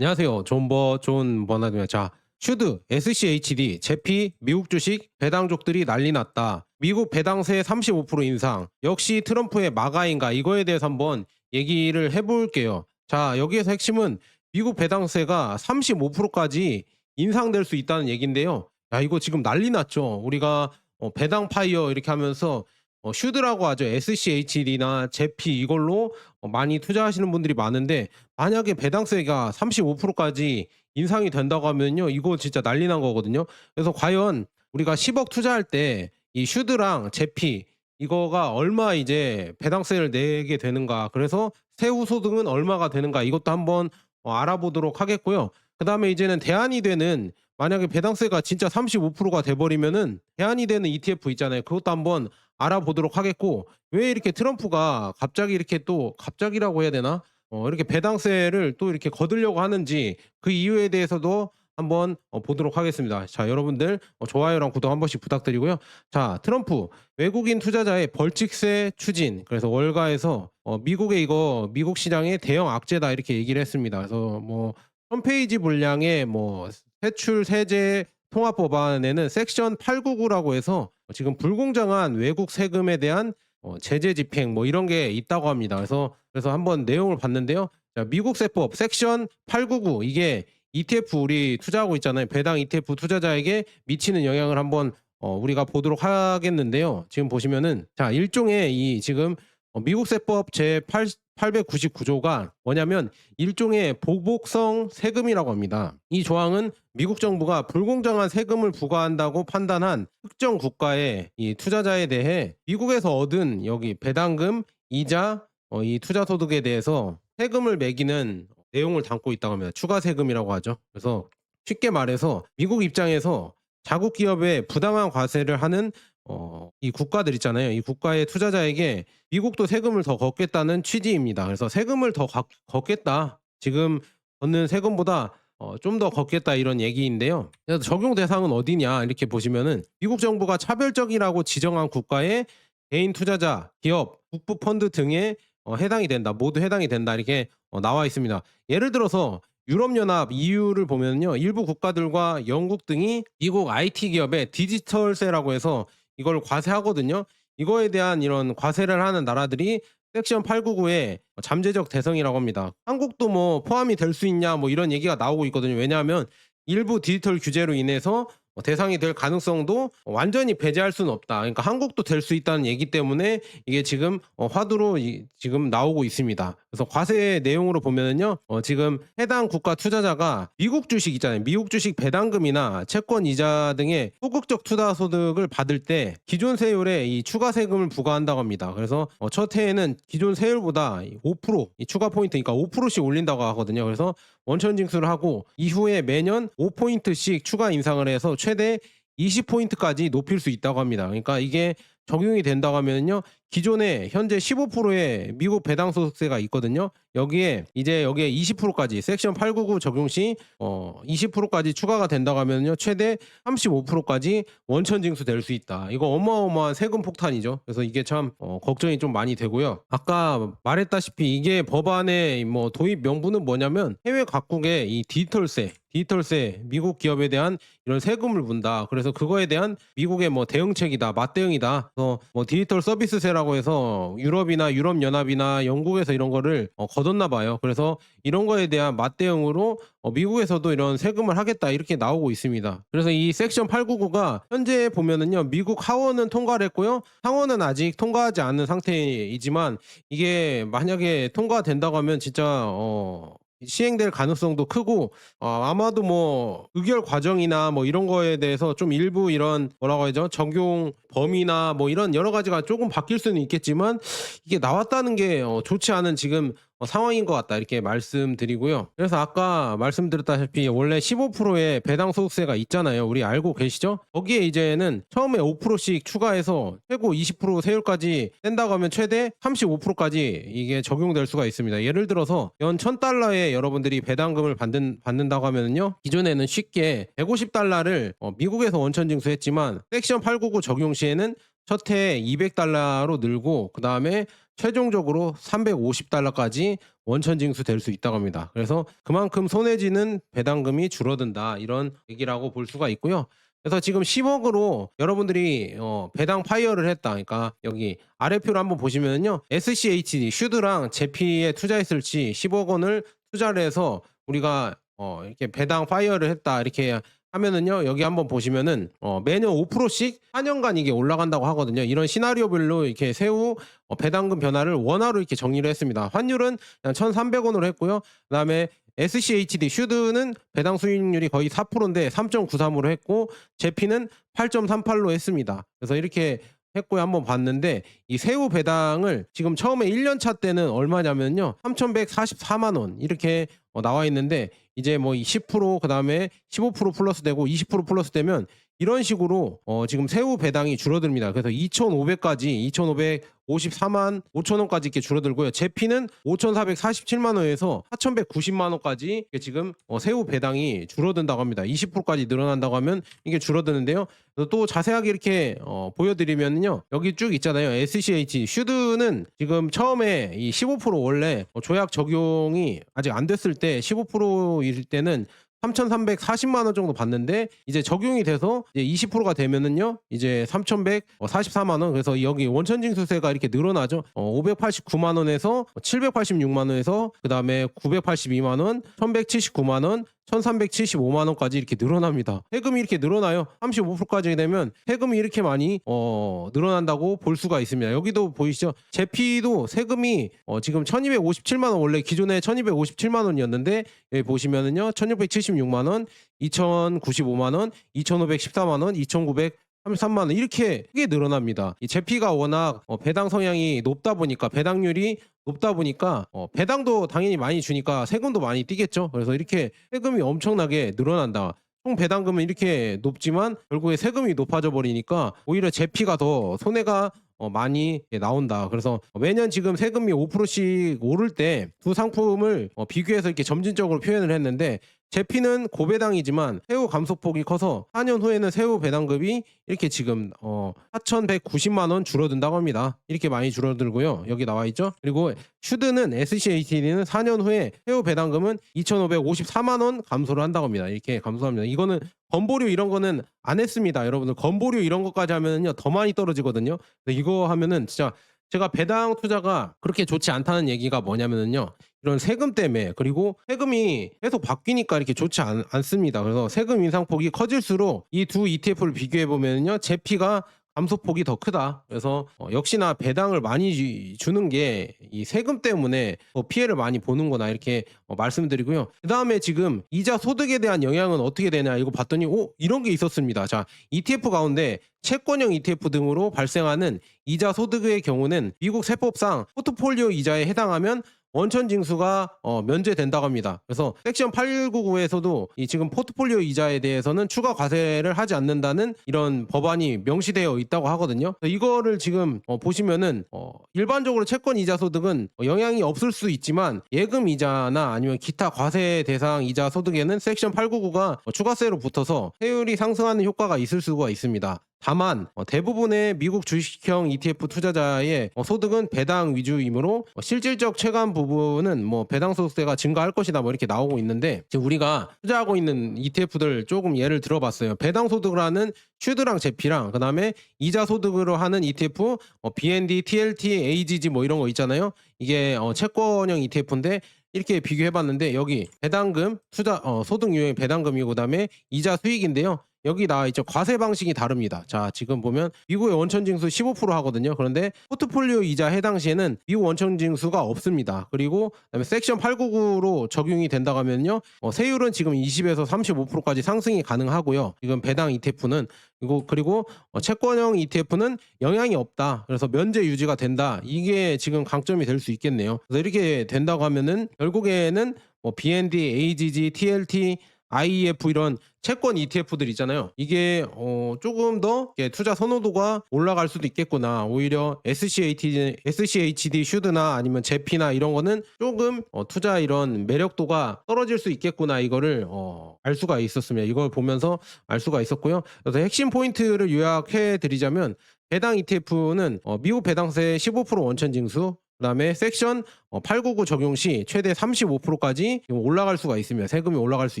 안녕하세요. 존버 존 버나드입니다. 자, 슈드, SCHD, 제피, 미국 주식, 배당족들이 난리 났다. 미국 배당세 35% 인상. 역시 트럼프의 마가인가 이거에 대해서 한번 얘기를 해볼게요. 자, 여기에서 핵심은 미국 배당세가 35%까지 인상될 수 있다는 얘기인데요. 야, 이거 지금 난리 났죠. 우리가 어, 배당 파이어 이렇게 하면서 어, 슈드라고 하죠. SCHD나 제피 이걸로 어, 많이 투자하시는 분들이 많은데 만약에 배당세가 35%까지 인상이 된다고 하면요. 이거 진짜 난리 난 거거든요. 그래서 과연 우리가 10억 투자할 때 이 슈드랑 제피 이거가 얼마 이제 배당세를 내게 되는가. 그래서 세후 소득은 얼마가 되는가. 이것도 한번 어, 알아보도록 하겠고요. 그다음에 이제는 대안이 되는 만약에 배당세가 진짜 35%가 돼 버리면은 대안이 되는 ETF 있잖아요. 그것도 한번 알아보도록 하겠고 왜 이렇게 트럼프가 갑자기 이렇게 또 갑자기라고 해야 되나? 어, 이렇게 배당세를 또 이렇게 거두려고 하는지 그 이유에 대해서도 한번 어, 보도록 하겠습니다. 자, 여러분들 어, 좋아요랑 구독 한 번씩 부탁드리고요. 자, 트럼프 외국인 투자자의 벌칙세 추진. 그래서 월가에서 어, 미국의 이거 미국 시장의 대형 악재다 이렇게 얘기를 했습니다. 그래서 뭐 홈페이지 분량의 뭐 세출 세제 통합 법안에는 섹션 899라고 해서 지금 불공정한 외국 세금에 대한 어, 제재 집행 뭐 이런 게 있다고 합니다. 그래서 그래서 한번 내용을 봤는데요. 자, 미국 세법 섹션 899 이게 ETF 우리 투자하고 있잖아요. 배당 ETF 투자자에게 미치는 영향을 한번 어, 우리가 보도록 하겠는데요. 지금 보시면은 자 일종의 이 지금 어, 미국 세법 제 8, 899조가 뭐냐면 일종의 보복성 세금이라고 합니다. 이 조항은 미국 정부가 불공정한 세금을 부과한다고 판단한 특정 국가의 이 투자자에 대해 미국에서 얻은 여기 배당금, 이자, 어, 이 투자 소득에 대해서 세금을 매기는 내용을 담고 있다고 합니다. 추가 세금이라고 하죠. 그래서 쉽게 말해서 미국 입장에서 자국 기업에 부당한 과세를 하는 어, 이 국가들 있잖아요. 이 국가의 투자자에게 미국도 세금을 더 걷겠다는 취지입니다. 그래서 세금을 더 걷- 걷겠다. 지금 걷는 세금보다 어, 좀더 걷겠다 이런 얘기인데요. 그래서 적용 대상은 어디냐 이렇게 보시면은 미국 정부가 차별적이라고 지정한 국가의 개인 투자자, 기업, 국부 펀드 등에 어, 해당이 된다. 모두 해당이 된다. 이렇게 어, 나와 있습니다. 예를 들어서 유럽연합 EU를 보면요. 일부 국가들과 영국 등이 미국 IT 기업의 디지털세라고 해서 이걸 과세하거든요. 이거에 대한 이런 과세를 하는 나라들이 섹션 899의 잠재적 대상이라고 합니다. 한국도 뭐 포함이 될 수 있냐 뭐 이런 얘기가 나오고 있거든요. 왜냐하면 일부 디지털 규제로 인해서 뭐 대상이 될 가능성도 완전히 배제할 수는 없다. 그러니까 한국도 될 수 있다는 얘기 때문에 이게 지금 어, 화두로 이- 지금 나오고 있습니다. 그래서 과세 내용으로 보면은요, 어, 지금 해당 국가 투자자가 미국 주식 있잖아요. 미국 주식 배당금이나 채권 이자 등의 소극적 투자 소득을 받을 때 기존 세율에 이 추가 세금을 부과한다고 합니다. 그래서 어, 첫 해에는 기존 세율보다 5%, 이 추가 포인트니까 5%씩 올린다고 하거든요. 그래서 원천 징수를 하고 이후에 매년 5포인트씩 추가 인상을 해서 최대 20포인트까지 높일 수 있다고 합니다. 그러니까 이게 적용이 된다고 하면요. 기존에 현재 15%의 미국 배당 소득세가 있거든요. 여기에 이제 여기에 20%까지 섹션 899 적용 시 어, 20%까지 추가가 된다고 하면요. 최대 35%까지 원천 징수될 수 있다. 이거 어마어마한 세금 폭탄이죠. 그래서 이게 참 어, 걱정이 좀 많이 되고요. 아까 말했다시피 이게 법안의 뭐 도입 명분은 뭐냐면 해외 각국의 이 디지털세 디지털세 미국 기업에 대한 이런 세금을 문다. 그래서 그거에 대한 미국의 뭐 대응책이다, 맞대응이다. 그래서 뭐 디지털 서비스세라 고 해서 유럽이나 유럽 연합이나 영국에서 이런 거를 어, 거뒀나 봐요. 그래서 이런 거에 대한 맞대응으로 어, 미국에서도 이런 세금을 하겠다 이렇게 나오고 있습니다. 그래서 이 섹션 899가 현재 보면은요 미국 하원은 통과를 했고요 상원은 아직 통과하지 않은 상태이지만 이게 만약에 통과된다고 하면 진짜 어. 시행될 가능성도 크고 어, 아마도 뭐 의결 과정이나 뭐 이런 거에 대해서 좀 일부 이런 뭐라고 하죠? 적용 범위나 뭐 이런 여러 가지가 조금 바뀔 수는 있겠지만 이게 나왔다는 게 어, 좋지 않은 지금 어, 상황인 것 같다 이렇게 말씀드리고요. 그래서 아까 말씀드렸다시피 원래 15%의 배당 소득세가 있잖아요. 우리 알고 계시죠? 거기에 이제는 처음에 5%씩 추가해서 최고 20% 세율까지 뗀다고 하면 최대 35%까지 이게 적용될 수가 있습니다. 예를 들어서 연 1000달러에 여러분들이 배당금을 받는, 받는다고 하면요. 기존에는 쉽게 150달러를 어, 미국에서 원천 징수했지만 섹션 899 적용 시에는 첫해 200달러로 늘고 그 다음에 최종적으로 350달러까지 원천 징수될 수 있다고 합니다. 그래서 그만큼 손해지는 배당금이 줄어든다 이런 얘기라고 볼 수가 있고요. 그래서 지금 10억으로 여러분들이 어, 배당 파이어를 했다. 그러니까 여기 아래표를 한번 보시면요. SCHD 슈드랑 제피에 투자했을지 10억 원을 투자를 해서 우리가 어, 이렇게 배당 파이어를 했다 이렇게 하면은요 여기 한번 보시면은 어, 매년 5%씩 4년간 이게 올라간다고 하거든요. 이런 시나리오별로 이렇게 세후 어, 배당금 변화를 원화로 이렇게 정리를 했습니다. 환율은 그냥 1,300원으로 했고요. 그다음에 SCHD 슈드는 배당 수익률이 거의 4%인데 3.93으로 했고 제피는 8.38로 했습니다. 그래서 이렇게 했고요. 한번 봤는데 이 새우 배당을 지금 처음에 1년 차 때는 얼마냐면요. 3,144만 원 이렇게 어, 나와 있는데 이제 뭐 10% 그다음에 15% 플러스 되고 20% 플러스 되면 이런 식으로 어, 지금 새우 배당이 줄어듭니다. 그래서 2,500까지 2,554만 5천 원까지 이렇게 줄어들고요. 제피는 5,447만 원에서 4,190만 원까지 지금 어, 새우 배당이 줄어든다고 합니다. 20%까지 늘어난다고 하면 이게 줄어드는데요. 또 자세하게 이렇게 어, 보여드리면요. 여기 쭉 있잖아요. SCH 슈드는 지금 처음에 이 15% 원래 어, 조약 적용이 아직 안 됐을 때 15%일 때는 3,340만 원 정도 받는데 이제 적용이 돼서 이제 20%가 되면은요 이제 3,144만 원 그래서 여기 원천징수세가 이렇게 늘어나죠. 어, 589만 원에서 786만 원에서 그 다음에 982만 원, 1,179만 원, 1,375만 원까지 이렇게 늘어납니다. 세금이 이렇게 늘어나요. 35%까지 되면 세금이 이렇게 많이 어, 늘어난다고 볼 수가 있습니다. 여기도 보이시죠? 제피도 세금이 어, 지금 1,257만 원 원래 기존에 1,257만 원이었는데 여기 보시면은요. 1,676만 원, 2,095만 원, 2,514만 원, 2,900 33만 원 이렇게 크게 늘어납니다. 이 제피가 워낙 어, 배당 성향이 높다 보니까 배당률이 높다 보니까 어, 배당도 당연히 많이 주니까 세금도 많이 뛰겠죠. 그래서 이렇게 세금이 엄청나게 늘어난다. 총 배당금은 이렇게 높지만 결국에 세금이 높아져 버리니까 오히려 제피가 더 손해가 어, 많이 나온다. 그래서 매년 지금 세금이 5%씩 오를 때 두 상품을 어, 비교해서 이렇게 점진적으로 표현을 했는데 제피는 고배당이지만 세후 감소폭이 커서 4년 후에는 세후 배당금이 이렇게 지금 어 4,190만 원 줄어든다고 합니다. 이렇게 많이 줄어들고요. 여기 나와 있죠. 그리고 슈드는 SCAT는 4년 후에 세후 배당금은 2,554만 원 감소를 한다고 합니다. 이렇게 감소합니다. 이거는 건보료 이런 거는 안 했습니다. 여러분들 건보료 이런 것까지 하면은요 더 많이 떨어지거든요. 이거 하면은 진짜 제가 배당 투자가 그렇게 좋지 않다는 얘기가 뭐냐면은요. 이런 세금 때문에 그리고 세금이 계속 바뀌니까 이렇게 좋지 않, 않습니다. 그래서 세금 인상폭이 커질수록 이 두 ETF를 비교해 보면요, 제피가 감소폭이 더 크다. 그래서 어, 역시나 배당을 많이 주- 주는 게 이 세금 때문에 더 피해를 많이 보는구나 이렇게 어, 말씀드리고요. 그 다음에 지금 이자 소득에 대한 영향은 어떻게 되냐 이거 봤더니 오 이런 게 있었습니다. 자 ETF 가운데 채권형 ETF 등으로 발생하는 이자 소득의 경우는 미국 세법상 포트폴리오 이자에 해당하면 원천 징수가 어, 면제된다고 합니다. 그래서 섹션 899에서도 이 지금 포트폴리오 이자에 대해서는 추가 과세를 하지 않는다는 이런 법안이 명시되어 있다고 하거든요. 이거를 지금 어, 보시면은 어, 일반적으로 채권 이자 소득은 어, 영향이 없을 수 있지만 예금 이자나 아니면 기타 과세 대상 이자 소득에는 섹션 899가 추가세로 붙어서 세율이 상승하는 효과가 있을 수가 있습니다. 다만 어, 대부분의 미국 주식형 ETF 투자자의 어, 소득은 배당 위주이므로 어, 실질적 체감 부분은 뭐 배당 소득세가 증가할 것이다 뭐 이렇게 나오고 있는데 지금 우리가 투자하고 있는 ETF들 조금 예를 들어봤어요. 배당 소득을 하는 슈드랑 제피랑 그다음에 이자 소득으로 하는 ETF 어, BND, TLT, AGG 뭐 이런 거 있잖아요. 이게 어, 채권형 ETF인데 이렇게 비교해봤는데 여기 배당금 투자 어, 소득 유형 배당금이고 그다음에 이자 수익인데요. 여기 나와 있죠. 과세 방식이 다릅니다. 자, 지금 보면 미국의 원천 징수 15% 하거든요. 그런데 포트폴리오 이자 해당 시에는 미국 원천 징수가 없습니다. 그리고 그다음에 섹션 899로 적용이 된다고 하면요. 어, 세율은 지금 20에서 35%까지 상승이 가능하고요. 지금 배당 ETF는 그리고 그리고 어, 채권형 ETF는 영향이 없다. 그래서 면제 유지가 된다. 이게 지금 강점이 될 수 있겠네요. 그래서 이렇게 된다고 하면은 결국에는 뭐 BND, AGG, TLT IEF 이런 채권 ETF들 있잖아요. 이게 어 조금 더 투자 선호도가 올라갈 수도 있겠구나. 오히려 SCHD, SCHD 슈드나 아니면 제피나 이런 거는 조금 어, 투자 이런 매력도가 떨어질 수 있겠구나. 이거를 어, 알 수가 있었습니다. 이걸 보면서 알 수가 있었고요. 그래서 핵심 포인트를 요약해 드리자면 배당 ETF는 어, 미국 배당세 15% 원천 징수 그다음에 섹션 어, 899 적용 시 최대 35%까지 올라갈 수가 있으며 세금이 올라갈 수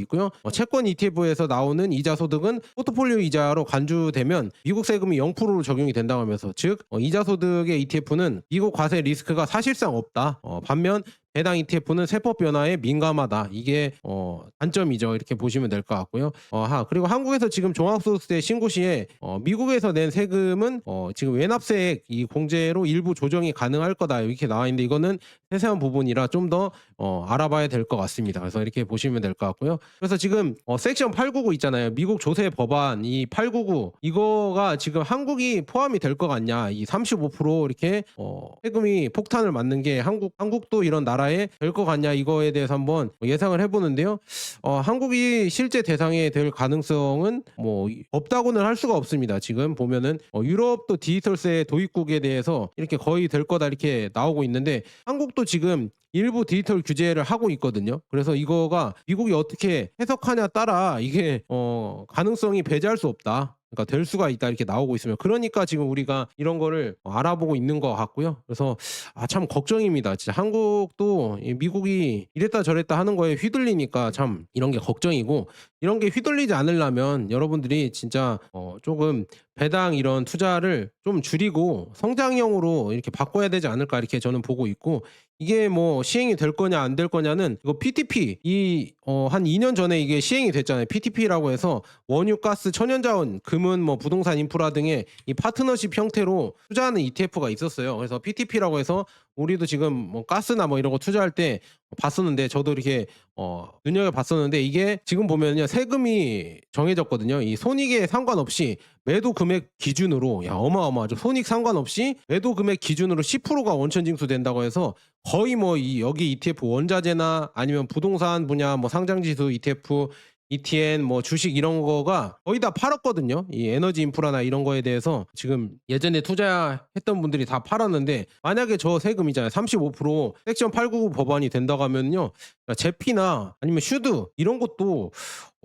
있고요. 어, 채권 ETF에서 나오는 이자 소득은 포트폴리오 이자로 간주되면 미국 세금이 0%로 적용이 된다고 하면서 즉 어, 이자 소득의 ETF는 미국 과세 리스크가 사실상 없다. 어, 반면 해당 ETF는 세법 변화에 민감하다. 이게 어, 단점이죠. 이렇게 보시면 될 것 같고요. 어, 하, 그리고 한국에서 지금 종합소득세 신고 시에 어, 미국에서 낸 세금은 어, 지금 외납세액 이 공제로 일부 조정이 가능할 거다. 이렇게 나와 있는데 이거는 세세한 부분이라 좀 더 어, 알아봐야 될 것 같습니다. 그래서 이렇게 보시면 될 것 같고요. 그래서 지금 어, 섹션 899 있잖아요. 미국 조세 법안 이 899 이거가 지금 한국이 포함이 될 것 같냐? 이 35% 이렇게 어, 세금이 폭탄을 맞는 게 한국 한국도 이런 나라 에 될 것 같냐? 이거에 대해서 한번 예상을 해보는데요. 어, 한국이 실제 대상이 될 가능성은 뭐 없다고는 할 수가 없습니다. 지금 보면은 어, 유럽도 디지털세 도입국에 대해서 이렇게 거의 될 거다 이렇게 나오고 있는데 한국도 지금 일부 디지털 규제를 하고 있거든요. 그래서 이거가 미국이 어떻게 해석하냐 따라 이게 어 가능성이 배제할 수 없다. 그러니까 될 수가 있다 이렇게 나오고 있으면 그러니까 지금 우리가 이런 거를 알아보고 있는 것 같고요. 그래서 아 참 걱정입니다. 진짜 한국도 이 미국이 이랬다 저랬다 하는 거에 휘둘리니까 참 이런 게 걱정이고 이런 게 휘둘리지 않으려면 여러분들이 진짜 어 조금 배당 이런 투자를 좀 줄이고 성장형으로 이렇게 바꿔야 되지 않을까 이렇게 저는 보고 있고 이게 뭐 시행이 될 거냐 안 될 거냐는 이거 PTP 이 어 한 2년 전에 이게 시행이 됐잖아요. PTP라고 해서 원유, 가스, 천연자원, 금은 뭐 부동산 인프라 등의 이 파트너십 형태로 투자하는 ETF가 있었어요. 그래서 PTP라고 해서 우리도 지금 뭐 가스나 뭐 이런 거 투자할 때 봤었는데 저도 이렇게 어 눈여겨 봤었는데 이게 지금 보면요 세금이 정해졌거든요. 이 손익에 상관없이 매도 금액 기준으로 야 어마어마하죠. 손익 상관없이 매도 금액 기준으로 10%가 원천 징수된다고 해서 거의 뭐 이 여기 ETF 원자재나 아니면 부동산 분야 뭐 상장지수 ETF ETN 뭐 주식 이런 거가 거의 다 팔았거든요. 이 에너지 인프라나 이런 거에 대해서 지금 예전에 투자했던 분들이 다 팔았는데 만약에 저 세금이잖아요. 35% 섹션 899 법안이 된다고 하면요. 제피나 아니면 슈드 이런 것도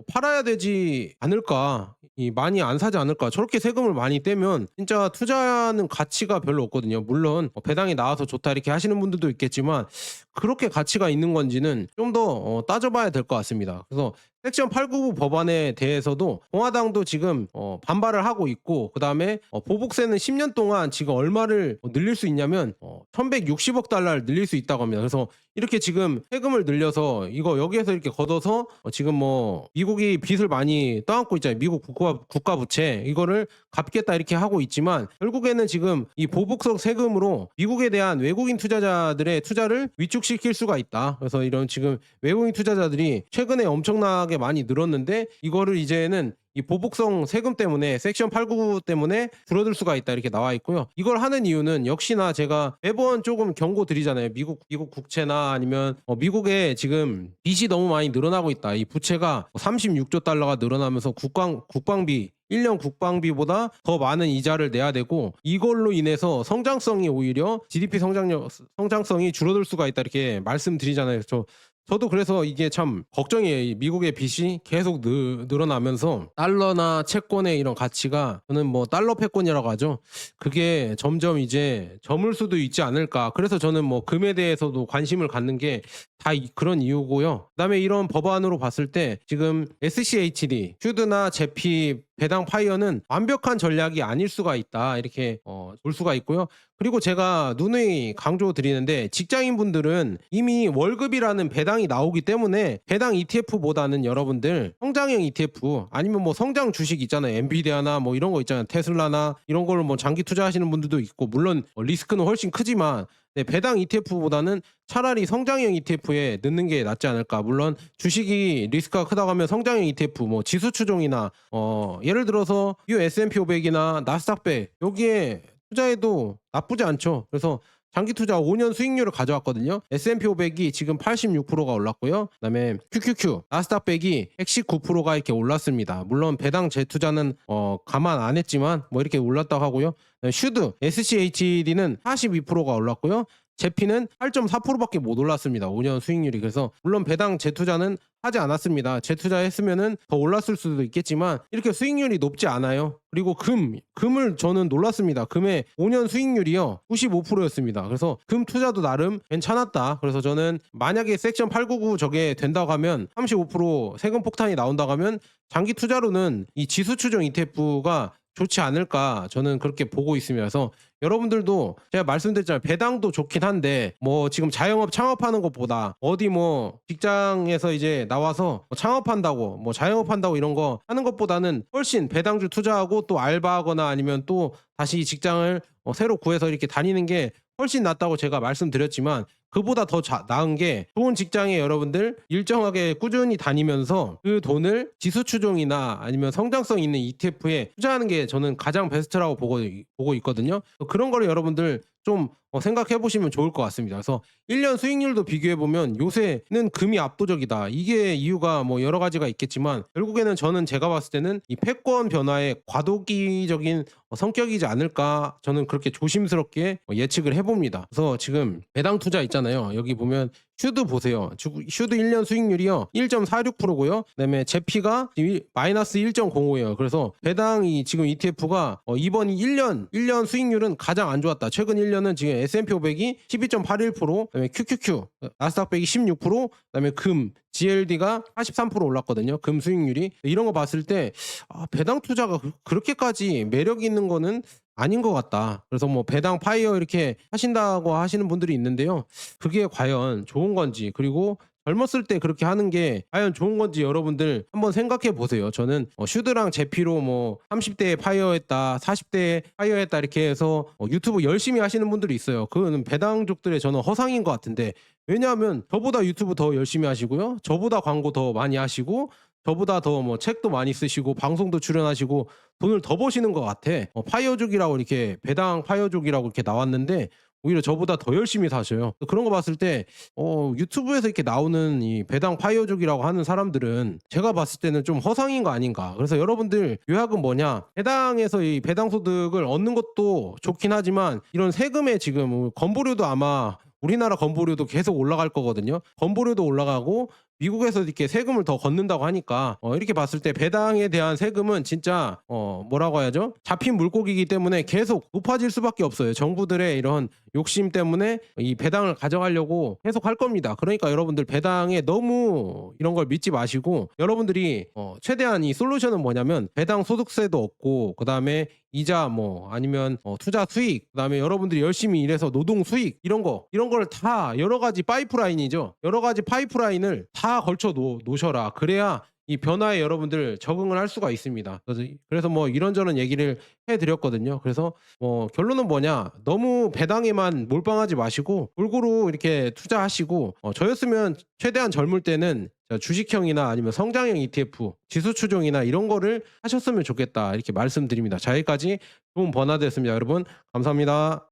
팔아야 되지 않을까. 이 많이 안 사지 않을까. 저렇게 세금을 많이 떼면 진짜 투자하는 가치가 별로 없거든요. 물론 뭐 배당이 나와서 좋다 이렇게 하시는 분들도 있겠지만 그렇게 가치가 있는 건지는 좀더 어, 따져봐야 될 것 같습니다. 그래서 섹션 899 법안에 대해서도 공화당도 지금 어, 반발을 하고 있고 그 다음에 어, 보복세는 10년 동안 지금 얼마를 어, 늘릴 수 있냐면 어, 1160억 달러를 늘릴 수 있다고 합니다. 그래서 이렇게 지금 세금을 늘려서 이거 여기에서 이렇게 걷어서 어, 지금 뭐 미국이 빚을 많이 떠안고 있잖아요. 미국 국가, 국가 부채 이거를 갚겠다 이렇게 하고 있지만 결국에는 지금 이 보복성 세금으로 미국에 대한 외국인 투자자들의 투자를 위축시킬 수가 있다. 그래서 이런 지금 외국인 투자자들이 최근에 엄청나게 많이 늘었는데 이거를 이제는 이 보복성 세금 때문에 섹션 899 때문에 줄어들 수가 있다 이렇게 나와 있고요. 이걸 하는 이유는 역시나 제가 매번 조금 경고 드리잖아요. 미국 미국 국채나 아니면 어, 미국에 지금 빚이 너무 많이 늘어나고 있다. 이 부채가 36조 달러가 늘어나면서 국방 국방비 1년 국방비보다 더 많은 이자를 내야 되고 이걸로 인해서 성장성이 오히려 GDP 성장력 성장성이 줄어들 수가 있다 이렇게 말씀드리잖아요. 저 저도 그래서 이게 참 걱정이에요. 이 미국의 빚이 계속 늘, 늘어나면서 달러나 채권의 이런 가치가 저는 뭐 달러 패권이라고 하죠. 그게 점점 이제 저물 수도 있지 않을까. 그래서 저는 뭐 금에 대해서도 관심을 갖는 게 다 그런 이유고요. 그다음에 이런 법안으로 봤을 때 지금 SCHD, 슈드나 제피, 배당 파이어는 완벽한 전략이 아닐 수가 있다. 이렇게 어, 볼 수가 있고요. 그리고 제가 누누이 강조 드리는데 직장인 분들은 이미 월급이라는 배당이 나오기 때문에 배당 ETF보다는 여러분들 성장형 ETF 아니면 뭐 성장 주식 있잖아요. 엔비디아나 뭐 이런 거 있잖아요. 테슬라나 이런 걸로 뭐 장기 투자하시는 분들도 있고 물론 어, 리스크는 훨씬 크지만 네, 배당 ETF보다는 차라리 성장형 ETF에 넣는 게 낫지 않을까. 물론 주식이 리스크가 크다고 하면 성장형 ETF, 뭐 지수 추종이나 어 예를 들어서 이 S&P 500이나 나스닥 100 여기에 투자해도 나쁘지 않죠. 그래서 장기 투자 5년 수익률을 가져왔거든요. S&P 500이 지금 86%가 올랐고요. 그다음에 QQQ, 나스닥 100이 119%가 이렇게 올랐습니다. 물론 배당 재투자는 어 감안 안 했지만 뭐 이렇게 올랐다고 하고요. 슈드, SCHD는 42%가 올랐고요. 제피는 8.4%밖에 못 올랐습니다. 5년 수익률이. 그래서 물론 배당 재투자는 하지 않았습니다. 재투자했으면은 더 올랐을 수도 있겠지만 이렇게 수익률이 높지 않아요. 그리고 금, 금을 저는 놀랐습니다. 금의 5년 수익률이요. 95%였습니다. 그래서 금 투자도 나름 괜찮았다. 그래서 저는 만약에 섹션 899 저게 된다고 하면 35% 세금 폭탄이 나온다고 하면 장기 투자로는 이 지수 추종 ETF가 좋지 않을까 저는 그렇게 보고. 그래서 여러분들도 제가 말씀드렸잖아요. 배당도 좋긴 한데 뭐 지금 자영업 창업하는 것보다 어디 뭐 직장에서 이제 나와서 뭐 창업한다고 뭐 자영업한다고 이런 거 하는 것보다는 훨씬 배당주 투자하고 또 알바하거나 아니면 또 다시 직장을 어, 새로 구해서 이렇게 다니는 게 훨씬 낫다고 제가 말씀드렸지만 그보다 더 자- 나은 게 좋은 직장에 여러분들 일정하게 꾸준히 다니면서 그 돈을 지수 추종이나 아니면 성장성 있는 ETF에 투자하는 게 저는 가장 베스트라고 보고, 보고 있거든요. 그런 거를 여러분들 좀 어, 생각해 보시면 좋을 것 같습니다. 그래서 1년 수익률도 비교해 보면 요새는 금이 압도적이다. 이게 이유가 뭐 여러 가지가 있겠지만 결국에는 저는 제가 봤을 때는 이 패권 변화의 과도기적인 어, 성격이지 않을까 저는 그렇게 조심스럽게 어, 예측을 해봅니다. 그래서 지금 배당 투자 있잖아요. 여기 보면 슈드 보세요. 주- 슈드 1년 수익률이요. 1.46%고요. 그다음에 제피가 마이너스 1.05예요. 그래서 배당 이 지금 ETF가 어, 이번 1년 1년 수익률은 가장 안 좋았다. 최근 1년은 지금 S&P 500이 12.81%, 그다음에 QQQ 나스닥 100이 16%, 그다음에 금 GLD가 43% 올랐거든요. 금 수익률이 이런 거 봤을 때 아, 배당 투자가 그- 그렇게까지 매력 있는 거는 아닌 것 같다. 그래서 뭐 배당 파이어 이렇게 하신다고 하시는 분들이 있는데요. 그게 과연 좋은 건지 그리고 젊었을 때 그렇게 하는 게 과연 좋은 건지 여러분들 한번 생각해 보세요. 저는 어, 슈드랑 제피로 뭐 30대에 파이어했다, 40대에 파이어했다 이렇게 해서 어, 유튜브 열심히 하시는 분들이 있어요. 그거는 배당족들의 저는 허상인 것 같은데 왜냐하면 저보다 유튜브 더 열심히 하시고요. 저보다 광고 더 많이 하시고 저보다 더 뭐 책도 많이 쓰시고 방송도 출연하시고 돈을 더 버시는 것 같아. 어, 파이어족이라고 이렇게 배당 파이어족이라고 이렇게 나왔는데 오히려 저보다 더 열심히 사셔요. 그런 거 봤을 때 어, 유튜브에서 이렇게 나오는 이 배당 파이어족이라고 하는 사람들은 제가 봤을 때는 좀 허상인 거 아닌가. 그래서 여러분들 요약은 뭐냐? 배당에서 이 배당 소득을 얻는 것도 좋긴 하지만 이런 세금에 지금 뭐 건보료도 아마 우리나라 건보료도 계속 올라갈 거거든요. 건보료도 올라가고 미국에서 이렇게 세금을 더 걷는다고 하니까 어, 이렇게 봤을 때 배당에 대한 세금은 진짜 어, 뭐라고 해야죠? 잡힌 물고기이기 때문에 계속 높아질 수밖에 없어요. 정부들의 이런 욕심 때문에 이 배당을 가져가려고 계속 할 겁니다. 그러니까 여러분들 배당에 너무 이런 걸 믿지 마시고 여러분들이 어, 최대한 이 솔루션은 뭐냐면 배당 소득세도 없고 그 다음에 이자 뭐 아니면 어, 투자 수익 그다음에 여러분들이 열심히 일해서 노동 수익 이런 거 이런 걸 다 여러 가지 파이프라인이죠 여러 가지 파이프라인을 다 걸쳐 놓, 놓으셔라 그래야 이 변화에 여러분들 적응을 할 수가 있습니다 그래서, 그래서 뭐 이런저런 얘기를 해드렸거든요 그래서 뭐 결론은 뭐냐 너무 배당에만 몰빵하지 마시고 골고루 이렇게 투자하시고 어, 저였으면 최대한 젊을 때는 자, 주식형이나 아니면 성장형 ETF, 지수 추종이나 이런 거를 하셨으면 좋겠다 이렇게 말씀드립니다. 자, 여기까지 좋은 번화 됐습니다. 여러분 감사합니다.